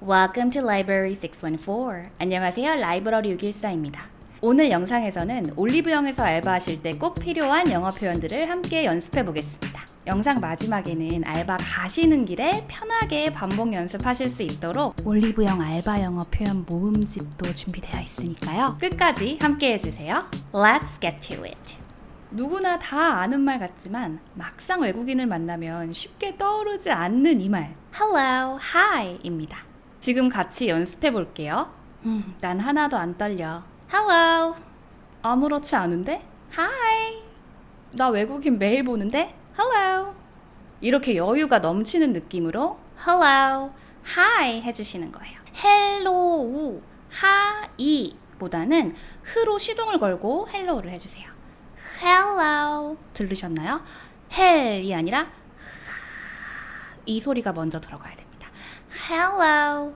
Welcome to Library 614. 안녕하세요. 라이브러리 614입니다. 오늘 영상에서는 올리브영에서 알바하실 때 꼭 필요한 영어 표현들을 함께 연습해 보겠습니다. 영상 마지막에는 알바 가시는 길에 편하게 반복 연습하실 수 있도록 올리브영 알바 영어 표현 모음집도 준비되어 있으니까요. 끝까지 함께 해주세요. Let's get to it. 누구나 다 아는 말 같지만 막상 외국인을 만나면 쉽게 떠오르지 않는 이 말. Hello, hi 입니다. 지금 같이 연습해 볼게요. 음, 난 하나도 안 떨려. Hello. 아무렇지 않은데? Hi. 나 외국인 매일 보는데? Hello. 이렇게 여유가 넘치는 느낌으로 Hello, Hi 해주시는 거예요. Hello, Hi 보다는 흐로 시동을 걸고 Hello를 해주세요. Hello. 들으셨나요? 헬이 아니라 이 소리가 먼저 들어가야 됩니다. Hello.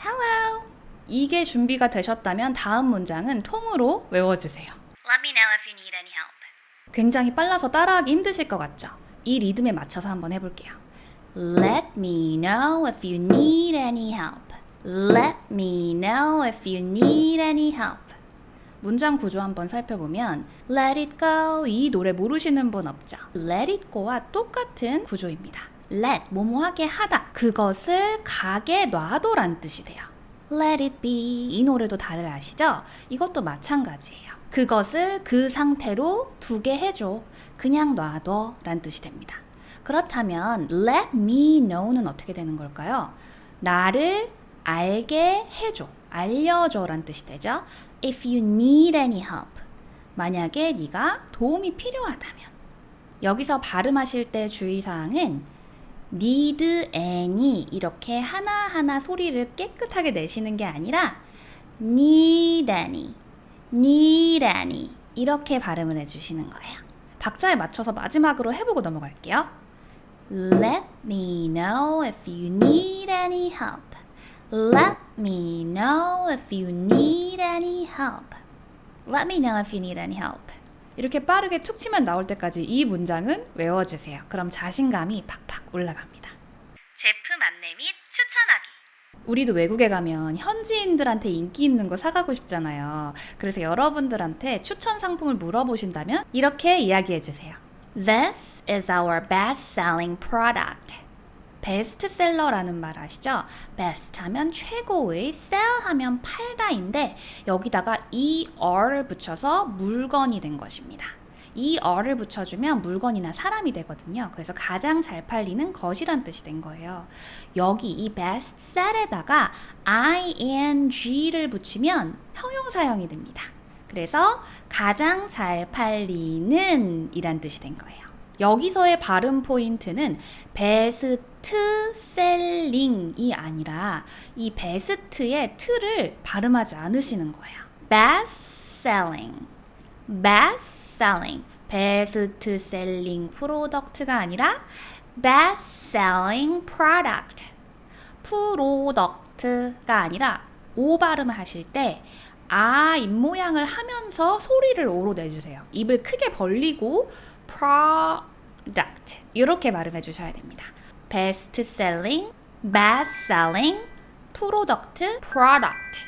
Hello. 이게 준비가 되셨다면 다음 문장은 통으로 외워주세요. Let me know if you need any help. 굉장히 빨라서 따라하기 힘드실 것 같죠? 이 리듬에 맞춰서 한번 해볼게요. Let me know if you need any help. Let me know if you need any help. 문장 구조 한번 살펴보면 Let it go 이 노래 모르시는 분 없죠? Let it go와 똑같은 구조입니다. Let 뭐뭐하게 하다 그것을 가게 놔둬란 뜻이 돼요. Let it be 이 노래도 다들 아시죠? 이것도 마찬가지예요. 그것을 그 상태로 두게 해줘. 그냥 놔둬 란 뜻이 됩니다. 그렇다면 let me know는 어떻게 되는 걸까요? 나를 알게 해줘. 알려줘 란 뜻이 되죠. If you need any help. 만약에 네가 도움이 필요하다면. 여기서 발음하실 때 주의사항은 need any 이렇게 하나하나 소리를 깨끗하게 내시는 게 아니라 need any, need any 이렇게 발음을 해주시는 거예요. 박자에 맞춰서 마지막으로 해보고 넘어갈게요. Let me know if you need any help. Let me know if you need any help. Let me know if you need any help. 이렇게 빠르게 툭 치면 나올 때까지 이 문장은 외워주세요. 그럼 자신감이 팍팍 올라갑니다. 제품 안내 및 추천하기. 우리도 외국에 가면 현지인들한테 인기 있는 거 사가고 싶잖아요. 그래서 여러분들한테 추천 상품을 물어보신다면 이렇게 이야기해 주세요. This is our best-selling product. 베스트셀러라는 말 아시죠? best 하면 최고의, sell 하면 팔다인데 여기다가 er를 붙여서 물건이 된 것입니다. er를 붙여주면 물건이나 사람이 되거든요. 그래서 가장 잘 팔리는 것이란 뜻이 된 거예요. 여기 이 bestseller에다가 ing를 붙이면 형용사형이 됩니다. 그래서 가장 잘 팔리는 이란 뜻이 된 거예요. 여기서의 발음 포인트는 베스트 셀링이 아니라 이 베스트의 트를 발음하지 않으시는 거예요. best selling, best selling, 베스트 셀링 프로덕트가 아니라 best selling product, 프로덕트가 아니라 오 발음을 하실 때 아 입모양을 하면서 소리를 오로 내주세요. 입을 크게 벌리고 product 이렇게 발음해 주셔야 됩니다. best selling, best selling, product, product.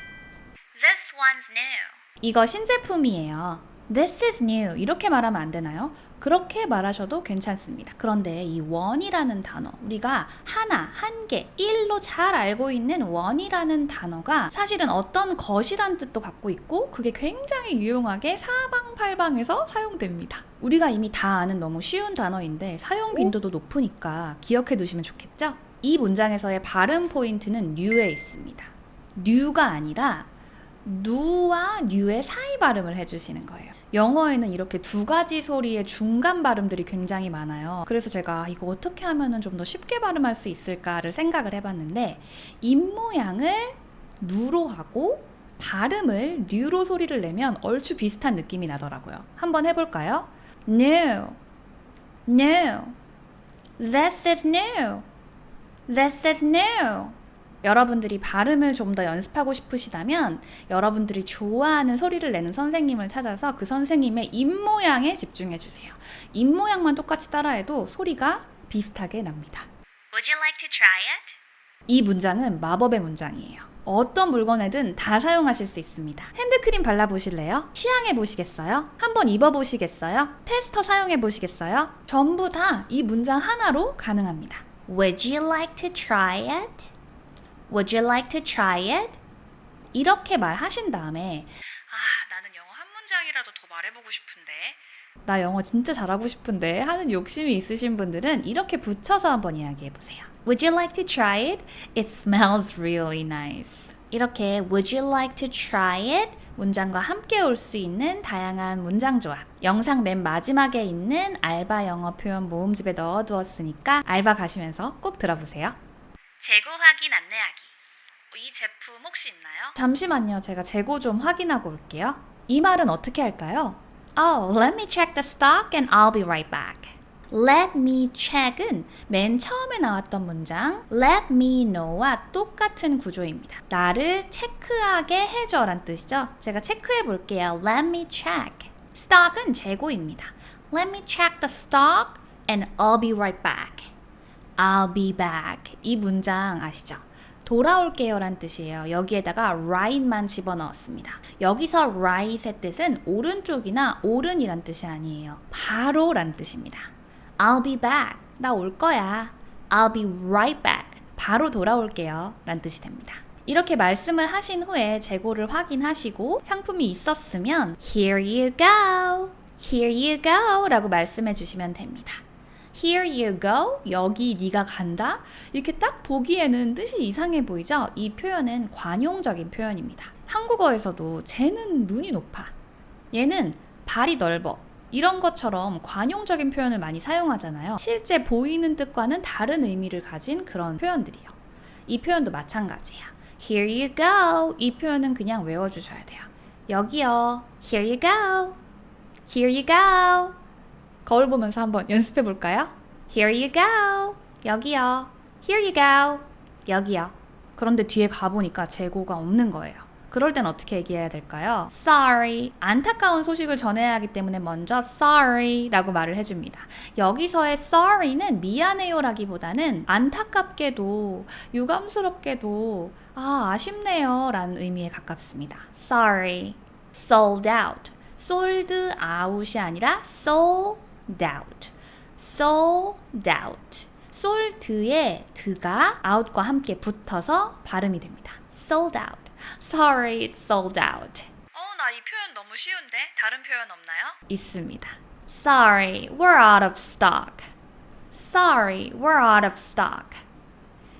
This one's new. 이거 신제품이에요. This is new. 이렇게 말하면 안 되나요? 그렇게 말하셔도 괜찮습니다. 그런데 이 원이라는 단어, 우리가 하나, 한 개, 일로 잘 알고 있는 원이라는 단어가 사실은 어떤 것이란 뜻도 갖고 있고 그게 굉장히 유용하게 사방팔방에서 사용됩니다. 우리가 이미 다 아는 너무 쉬운 단어인데 사용 빈도도 높으니까 기억해 두시면 좋겠죠? 이 문장에서의 발음 포인트는 new에 있습니다. new가 아니라 누와 뉴의 사이 발음을 해주시는 거예요. 영어에는 이렇게 두 가지 소리의 중간 발음들이 굉장히 많아요. 그래서 제가 이거 어떻게 하면 좀 더 쉽게 발음할 수 있을까를 생각을 해봤는데 입모양을 누로 하고 발음을 뉴로 소리를 내면 얼추 비슷한 느낌이 나더라고요. 한번 해볼까요? New, new, this is new, this is new. 여러분들이 발음을 좀 더 연습하고 싶으시다면 여러분들이 좋아하는 소리를 내는 선생님을 찾아서 그 선생님의 입모양에 집중해 주세요. 입모양만 똑같이 따라해도 소리가 비슷하게 납니다. Would you like to try it? 이 문장은 마법의 문장이에요. 어떤 물건에든 다 사용하실 수 있습니다. 핸드크림 발라보실래요? 시향해 보시겠어요? 한번 입어보시겠어요? 테스터 사용해 보시겠어요? 전부 다 이 문장 하나로 가능합니다. Would you like to try it? Would you like to try it? 이렇게 말하신 다음에 아 나는 영어 한 문장이라도 더 말해보고 싶은데 나 영어 진짜 잘하고 싶은데 하는 욕심이 있으신 분들은 이렇게 붙여서 한번 이야기해 보세요. Would you like to try it? It smells really nice. 이렇게 Would you like to try it? 문장과 함께 올 수 있는 다양한 문장 조합. 영상 맨 마지막에 있는 알바 영어 표현 모음집에 넣어두었으니까 알바 가시면서 꼭 들어보세요. 재고 확인 안내하기. 이 제품 혹시 있나요? 잠시만요. 제가 재고 좀 확인하고 올게요. 이 말은 어떻게 할까요? Oh, let me check the stock and I'll be right back. Let me check은 맨 처음에 나왔던 문장 let me know와 똑같은 구조입니다. 나를 체크하게 해줘 란 뜻이죠. 제가 체크해 볼게요. Let me check. stock은 재고입니다. Let me check the stock and I'll be right back. I'll be back. 이 문장 아시죠? 돌아올게요 란 뜻이에요. 여기에다가 right만 집어넣었습니다. 여기서 right의 뜻은 오른쪽이나 오른이란 뜻이 아니에요. 바로 란 뜻입니다. I'll be back. 나 올 거야. I'll be right back. 바로 돌아올게요. 란 뜻이 됩니다. 이렇게 말씀을 하신 후에 재고를 확인하시고 상품이 있었으면 Here you go. Here you go. 라고 말씀해 주시면 됩니다. Here you go. 여기 네가 간다. 이렇게 딱 보기에는 뜻이 이상해 보이죠? 이 표현은 관용적인 표현입니다. 한국어에서도 쟤는 눈이 높아. 얘는 발이 넓어. 이런 것처럼 관용적인 표현을 많이 사용하잖아요. 실제 보이는 뜻과는 다른 의미를 가진 그런 표현들이요. 이 표현도 마찬가지예요. Here you go. 이 표현은 그냥 외워주셔야 돼요. 여기요. Here you go. Here you go. 거울 보면서 한번 연습해 볼까요? Here you go. 여기요. Here you go. 여기요. 그런데 뒤에 가보니까 재고가 없는 거예요. 그럴 땐 어떻게 얘기해야 될까요? Sorry. 안타까운 소식을 전해야 하기 때문에 먼저 sorry 라고 말을 해줍니다. 여기서의 sorry는 미안해요 라기보다는 안타깝게도 유감스럽게도 아, 아쉽네요 라는 의미에 가깝습니다. Sorry. Sold out. sold out이 아니라 sold out. sold out. sold의 드가 out과 함께 붙어서 발음이 됩니다. sold out. Sorry, it's sold out. 어, 나 이 표현 너무 쉬운데? 다른 표현 없나요? 있습니다. Sorry, we're out of stock. Sorry, we're out of stock.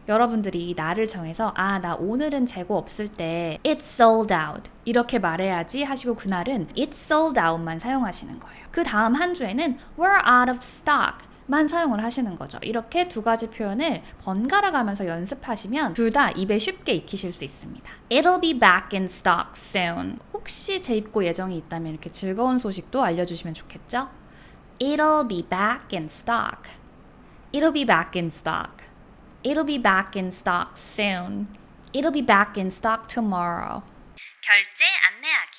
여러분들이 나를 정해서 아, 나 오늘은 재고 없을 때 It's sold out. 이렇게 말해야지 하시고 그날은 It's sold out만 사용하시는 거예요. 그 다음 한 주에는 We're out of stock. 만 사용을 하시는 거죠. 이렇게 두 가지 표현을 번갈아 가면서 연습하시면 둘 다 입에 쉽게 익히실 수 있습니다. It'll be back in stock soon. 혹시 재입고 예정이 있다면 이렇게 즐거운 소식도 알려주시면 좋겠죠? It'll be back in stock. It'll be back in stock. It'll be back in stock soon. It'll be back in stock tomorrow. 결제 안내하기.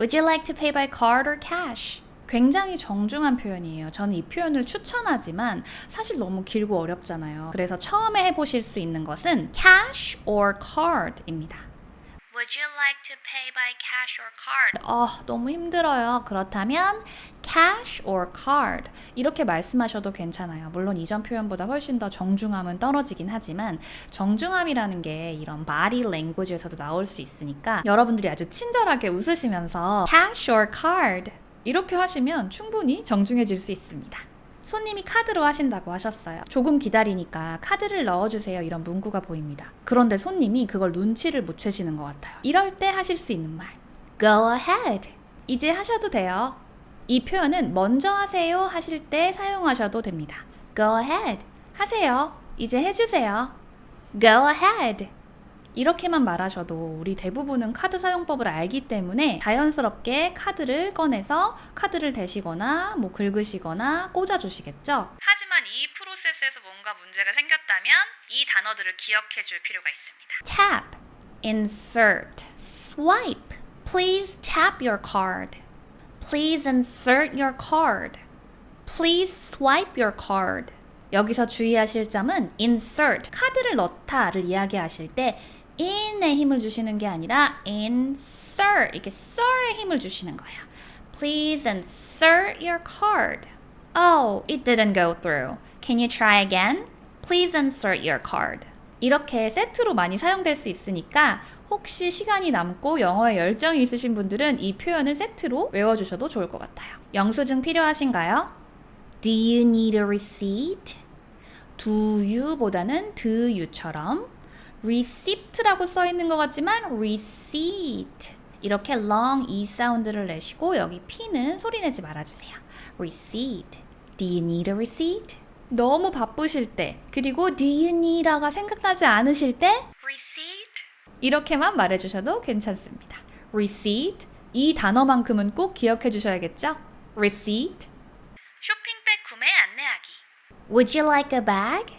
Would you like to pay by card or cash? 굉장히 정중한 표현이에요. 저는 이 표현을 추천하지만 사실 너무 길고 어렵잖아요. 그래서 처음에 해보실 수 있는 것은 cash or card입니다. Would you like to pay by cash or card? 어, 너무 힘들어요. 그렇다면 cash or card 이렇게 말씀하셔도 괜찮아요. 물론 이전 표현보다 훨씬 더 정중함은 떨어지긴 하지만 정중함이라는 게 이런 body language에서도 나올 수 있으니까 여러분들이 아주 친절하게 웃으시면서 cash or card 이렇게 하시면 충분히 정중해질 수 있습니다. 손님이 카드로 하신다고 하셨어요. 조금 기다리니까 카드를 넣어주세요. 이런 문구가 보입니다. 그런데 손님이 그걸 눈치를 못 채시는 것 같아요. 이럴 때 하실 수 있는 말. Go ahead. 이제 하셔도 돼요. 이 표현은 먼저 하세요 하실 때 사용하셔도 됩니다. Go ahead. 하세요. 이제 해주세요. Go ahead. 이렇게만 말하셔도 우리 대부분은 카드 사용법을 알기 때문에 자연스럽게 카드를 꺼내서 카드를 대시거나 뭐 긁으시거나 꽂아주시겠죠? 하지만 이 프로세스에서 뭔가 문제가 생겼다면 이 단어들을 기억해 줄 필요가 있습니다. Tap, insert, swipe. Please tap your card. Please insert your card. Please swipe your card. 여기서 주의하실 점은 insert, 카드를 넣다를 이야기하실 때 in에 힘을 주시는 게 아니라 insert, 이렇게 sir에 힘을 주시는 거예요. Please insert your card. Oh, it didn't go through. Can you try again? Please insert your card. 이렇게 세트로 많이 사용될 수 있으니까 혹시 시간이 남고 영어에 열정이 있으신 분들은 이 표현을 세트로 외워주셔도 좋을 것 같아요. 영수증 필요하신가요? Do you need a receipt? Do you보다는 do you처럼 receipt라고 써 있는 것 같지만 receipt 이렇게 long e 사운드를 내시고 여기 p는 소리 내지 말아주세요. receipt. Do you need a receipt? 너무 바쁘실 때 그리고 do you need가 생각나지 않으실 때 receipt? 이렇게만 말해 주셔도 괜찮습니다. receipt 이 단어만큼은 꼭 기억해 주셔야겠죠? receipt 쇼핑백 구매 안내하기. Would you like a bag?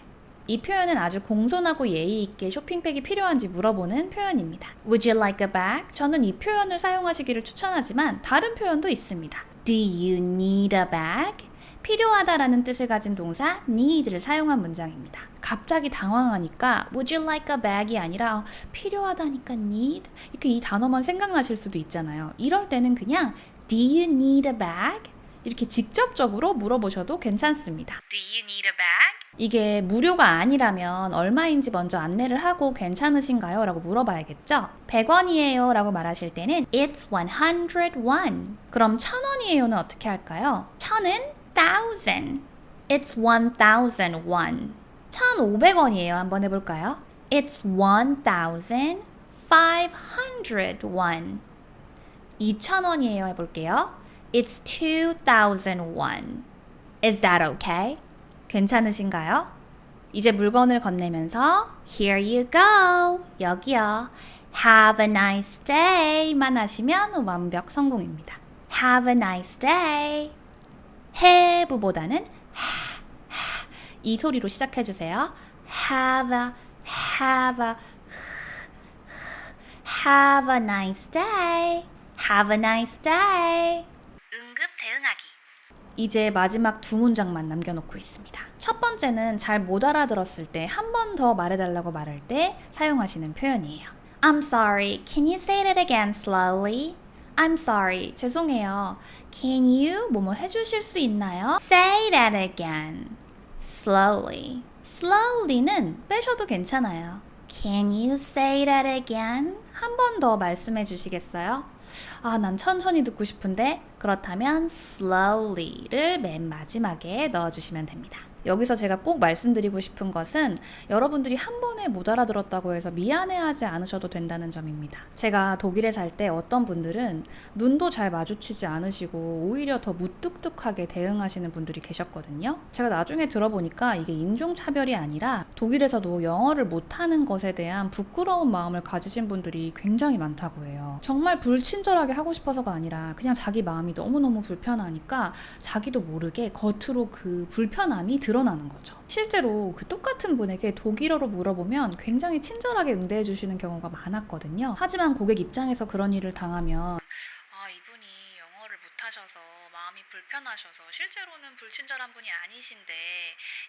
이 표현은 아주 공손하고 예의 있게 쇼핑백이 필요한지 물어보는 표현입니다. Would you like a bag? 저는 이 표현을 사용하시기를 추천하지만 다른 표현도 있습니다. Do you need a bag? 필요하다라는 뜻을 가진 동사 need를 사용한 문장입니다. 갑자기 당황하니까 would you like a bag이 아니라 필요하다니까 need 이렇게 이 단어만 생각나실 수도 있잖아요. 이럴 때는 그냥 do you need a bag? 이렇게 직접적으로 물어보셔도 괜찮습니다. Do you need a bag? 이게 무료가 아니라면 얼마인지 먼저 안내를 하고 괜찮으신가요? 라고 물어봐야겠죠? 100원이에요 라고 말하실 때는 It's 101. 그럼 1000원이에요는 어떻게 할까요? 1000은 1000. It's 1001. 1500원이에요. 한번 해볼까요? It's 1501. 2000원이에요. 해볼게요. It's 2001. Is that okay? 괜찮으신가요? 이제 물건을 건네면서 Here you go. 여기요. Have a nice day만 하시면 완벽 성공입니다. Have a nice day. Have보다는 ha, ha, 이 소리로 시작해 주세요. Have a, have a, have a nice day. Have a nice day. 응급 대응하기. 이제 마지막 두 문장만 남겨놓고 있습니다. 첫 번째는 잘 못 알아들었을 때 한 번 더 말해달라고 말할 때 사용하시는 표현이에요. I'm sorry. Can you say that again slowly? I'm sorry. 죄송해요. Can you 뭐뭐 해주실 수 있나요? Say that again. Slowly. Slowly는 빼셔도 괜찮아요. Can you say that again? 한 번 더 말씀해 주시겠어요? 아, 난 천천히 듣고 싶은데 그렇다면 slowly를 맨 마지막에 넣어주시면 됩니다. 여기서 제가 꼭 말씀드리고 싶은 것은 여러분들이 한 번에 못 알아들었다고 해서 미안해하지 않으셔도 된다는 점입니다. 제가 독일에 살 때 어떤 분들은 눈도 잘 마주치지 않으시고 오히려 더 무뚝뚝하게 대응하시는 분들이 계셨거든요. 제가 나중에 들어보니까 이게 인종차별이 아니라 독일에서도 영어를 못하는 것에 대한 부끄러운 마음을 가지신 분들이 굉장히 많다고 해요. 정말 불친절하게 하고 싶어서가 아니라 그냥 자기 마음이 너무너무 불편하니까 자기도 모르게 겉으로 그 불편함이 드러 나는 거죠. 실제로 그 똑같은 분에게 독일어로 물어보면 굉장히 친절하게 응대해 주시는 경우가 많았거든요. 하지만 고객 입장에서 그런 일을 당하면 아, 이분이 영어를 못하셔서 마음이 불편하셔서 실제로는 불친절한 분이 아니신데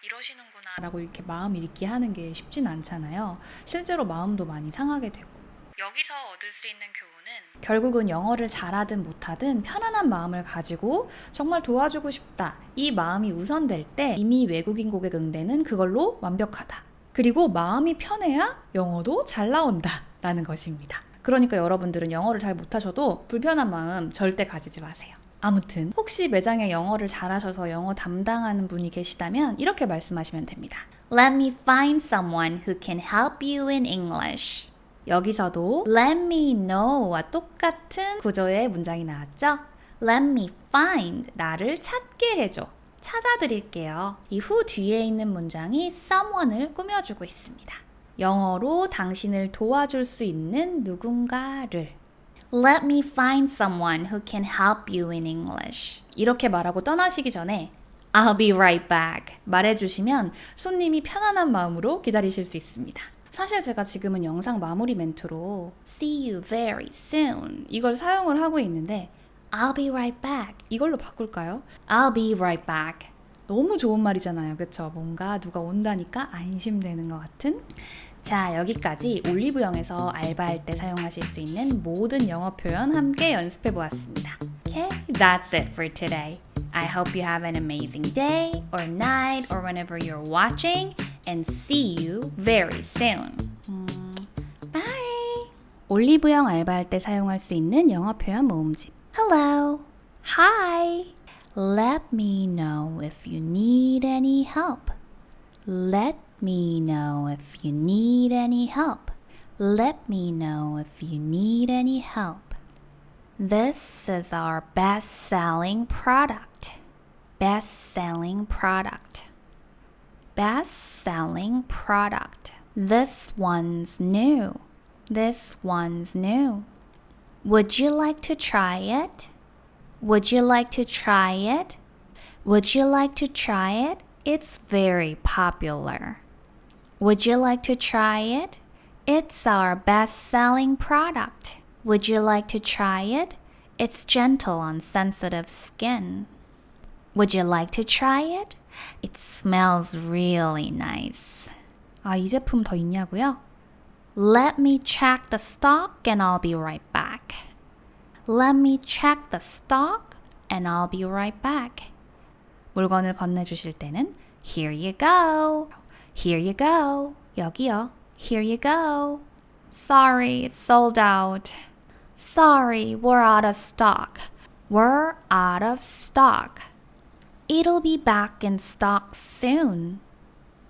이러시는구나. 라고 이렇게 마음 읽게 하는 게 쉽진 않잖아요. 실제로 마음도 많이 상하게 되고. 여기서 얻을 수 있는 교훈은 결국은 영어를 잘하든 못하든 편안한 마음을 가지고 정말 도와주고 싶다. 이 마음이 우선될 때 이미 외국인 고객 응대는 그걸로 완벽하다. 그리고 마음이 편해야 영어도 잘 나온다. 라는 것입니다. 그러니까 여러분들은 영어를 잘 못하셔도 불편한 마음 절대 가지지 마세요. 아무튼 혹시 매장에 영어를 잘하셔서 영어 담당하는 분이 계시다면 이렇게 말씀하시면 됩니다. Let me find someone who can help you in English. 여기서도 let me know와 똑같은 구조의 문장이 나왔죠? Let me find 나를 찾게 해줘. 찾아드릴게요. 이 후 뒤에 있는 문장이 someone을 꾸며주고 있습니다. 영어로 당신을 도와줄 수 있는 누군가를 Let me find someone who can help you in English. 이렇게 말하고 떠나시기 전에 I'll be right back 말해주시면 손님이 편안한 마음으로 기다리실 수 있습니다. 사실 제가 지금은 영상 마무리 멘트로 See you very soon 이걸 사용을 하고 있는데 I'll be right back 이걸로 바꿀까요? I'll be right back 너무 좋은 말이잖아요. 그쵸? 뭔가 누가 온다니까 안심되는 것 같은? 자, 여기까지 올리브영에서 알바할 때 사용하실 수 있는 모든 영어 표현 함께 연습해 보았습니다. Okay, that's it for today. I hope you have an amazing day or night or whenever you're watching and see you very soon. 음, bye. 올리브영 알바할 때 사용할 수 있는 영어 표현 모음집. Hello. Hi. Let me know if you need any help. Let me know if you need any help. Let me know if you need any help. This is our best selling product. Best selling product. Best selling product. This one's new. This one's new. Would you like to try it? Would you like to try it? Would you like to try it? It's very popular. Would you like to try it? It's our best selling product. Would you like to try it? It's gentle on sensitive skin. Would you like to try it? It smells really nice. 아, 이 제품 더 있냐고요? Let me check the stock and I'll be right back. Let me check the stock and I'll be right back. 물건을 건네주실 때는 Here you go. Here you go. 여기요. Here you go. Sorry, it's sold out. Sorry, we're out of stock. We're out of stock. It'll be back in stock soon.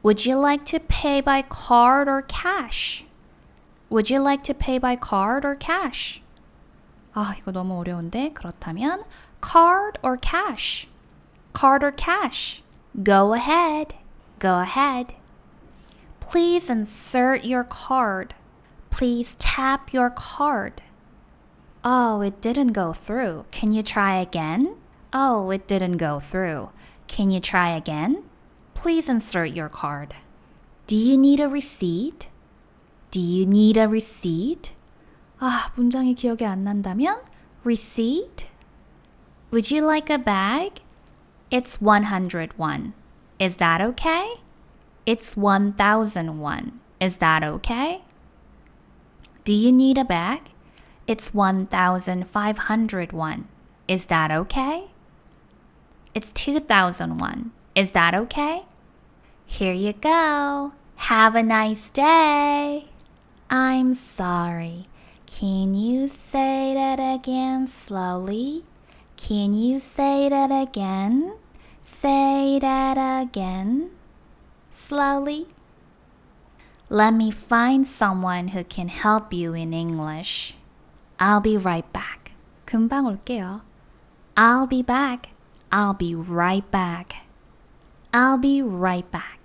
Would you like to pay by card or cash? Would you like to pay by card or cash? 아, 이거 너무 어려운데. 그렇다면 card or cash? Card or cash? Go ahead. Go ahead. Please insert your card. Please tap your card. Oh, it didn't go through. Can you try again? Oh, it didn't go through. Can you try again? Please insert your card. Do you need a receipt? Do you need a receipt? 아, 문장이 기억이 안 난다면 receipt? Would you like a bag? It's 101. Is that okay? It's 1001. Is that okay? Do you need a bag? It's 1501. Is that okay? It's 2001. Is that okay? Here you go. Have a nice day. I'm sorry. Can you say that again slowly? Can you say that again? Say that again. Slowly. Let me find someone who can help you in English. I'll be right back. 금방 올게요. I'll be back. I'll be right back. I'll be right back.